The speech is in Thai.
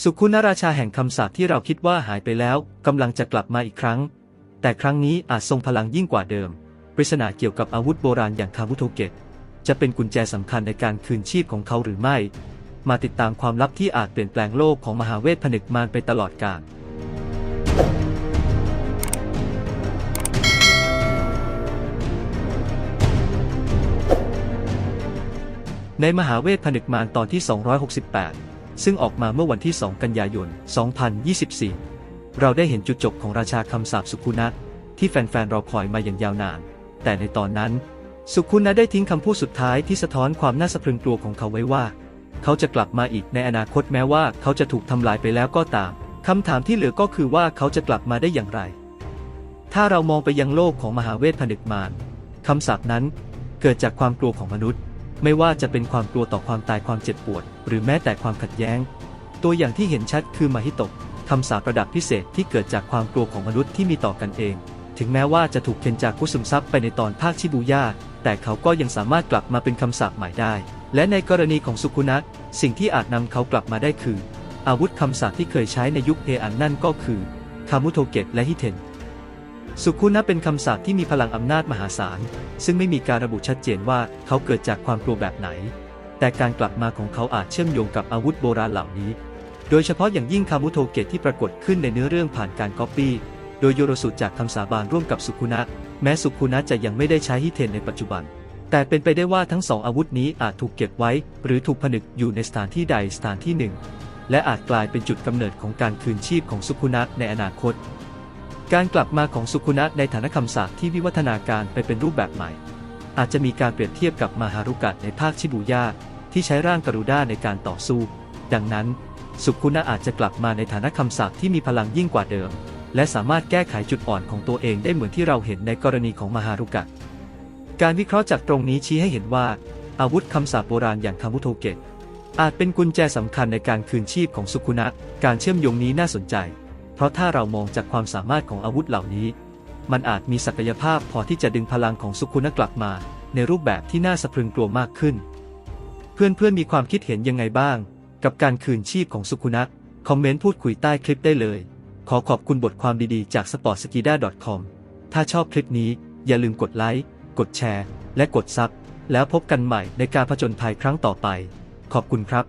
สุขุนราชาแห่งคำสาปที่เราคิดว่าหายไปแล้วกำลังจะกลับมาอีกครั้ง แต่ครั้งนี้อาจทรงพลังยิ่งกว่าเดิม ปริศนาเกี่ยวกับอาวุธโบราณอย่างคาบุโทเกะจะเป็นกุญแจสำคัญในการคืนชีพของเขาหรือไม่ มาติดตามความลับที่อาจเปลี่ยนแปลงโลกของมหาเวทผนึกมารไปตลอดกาลในมหาเวทผนึกมารตอนที่ 268 ซึ่งออกมาเมื่อวันที่ 2 กันยายน 2024 เราได้เห็นจุดจบของราชาคำสาปสุคุนะที่แฟนๆรอคอยมาอย่างยาวนาน แต่ในตอนนั้น สุคุนะได้ทิ้งคำพูดสุดท้ายที่สะท้อนความน่าสะพรึงกลัวของเขาไว้ว่า เขาจะกลับมาอีกในอนาคตแม้ว่าเขาจะถูกทำลายไปแล้วก็ตามคำถามที่เหลือก็คือว่าเขาจะกลับมาได้อย่างไร ถ้าเรามองไปยังโลกของมหาเวทผนึกมารคำสาปนั้นเกิดจากความกลัวของมนุษย์ ไม่ว่าจะเป็นความกลัวต่อความตายความเจ็บปวด หรือแม้แต่ความขัดแย้ง ตัวอย่างที่เห็นชัดคือมาฮิตะคำสาประดับพิเศษที่เกิดจากความกลัวของมนุษย์ที่มีต่อกันเอง ถึงแม้ว่าจะถูกเคนจากผู้ซึมซับไปในตอนภาคชิบูย่าแต่เขาก็ยังสามารถกลับมาเป็นคำสาปใหม่ได้ และในกรณีของสุคุนะสิ่งที่อาจนำเขากลับมาได้คือ อาวุธคำสาปที่เคยใช้ในยุคเฮอันนั่นก็คือคามุโทเกะและฮิเทน สุคุนะเป็นคำสาปที่มีพลังอำนาจมหาศาล ซึ่งไม่มีการระบุชัดเจนว่าเขาเกิดจากความกลัวแบบไหน แต่การกลับมาของเขาอาจเชื่อมโยงกับอาวุธโบราณเหล่านี้ โดยเฉพาะอย่างยิ่งคามุโทเกะที่ปรากฏขึ้นในเนื้อเรื่องผ่านการก๊อปปี้ โดยโยโรสุจากคำสาบานร่วมกับสุคุนะ แม้สุคุนะจะยังไม่ได้ใช้ฮิเทนในปัจจุบัน แต่เป็นไปได้ว่าทั้งสองอาวุธนี้อาจถูกเก็บไว้ หรือถูกผนึกอยู่ในสถานที่ใดสถานที่หนึ่ง และอาจกลายเป็นจุดกำเนิดของการคืนชีพของสุคุนะในอนาคต การกลับมาของสุคุนะในฐานะคำสาปที่วิวัฒนาการไปเป็นรูปแบบใหม่ อาจจะมีการเปรียบเทียบกับมาฮารุกะในภาคชิบูย่าที่ใช้ร่างกรุด้าในการต่อสู้ ดังนั้น สุคุนะอาจจะกลับมาในฐานะคำสาปที่มีพลังยิ่งกว่าเดิม และสามารถแก้ไขจุดอ่อนของตัวเองได้เหมือนที่เราเห็นในกรณีของมาฮารุกะ การวิเคราะห์จากตรงนี้ชี้ให้เห็นว่า อาวุธคำสาปโบราณอย่างคามุโทเกะอาจเป็นกุญแจสำคัญในการคืนชีพของสุคุนะการเชื่อมโยงนี้น่าสนใจ ราะถ้าเรามองจากความสามารถของอาวุธเหล่านี้ มันอาจมีศักยภาพพอที่จะดึงพลังของสุคุนกลับมา ในรูปแบบที่น่าสะพรึงกลัวมากขึ้น เพื่อนๆมีความคิดเห็นยังไงบ้าง กับการคืนชีพของสุคุนะคอมเมนต์พูดคุยใต้คลิปได้เลย ขอขอบคุณบทความดีๆจาก sportskida.com ถ้าชอบคลิปนี้อย่าลืมกดไลค์กดแชร์ และกดซับแล้วพบกันใหม่ในการผจญภัยครั้งต่อไป ขอบคุณครับ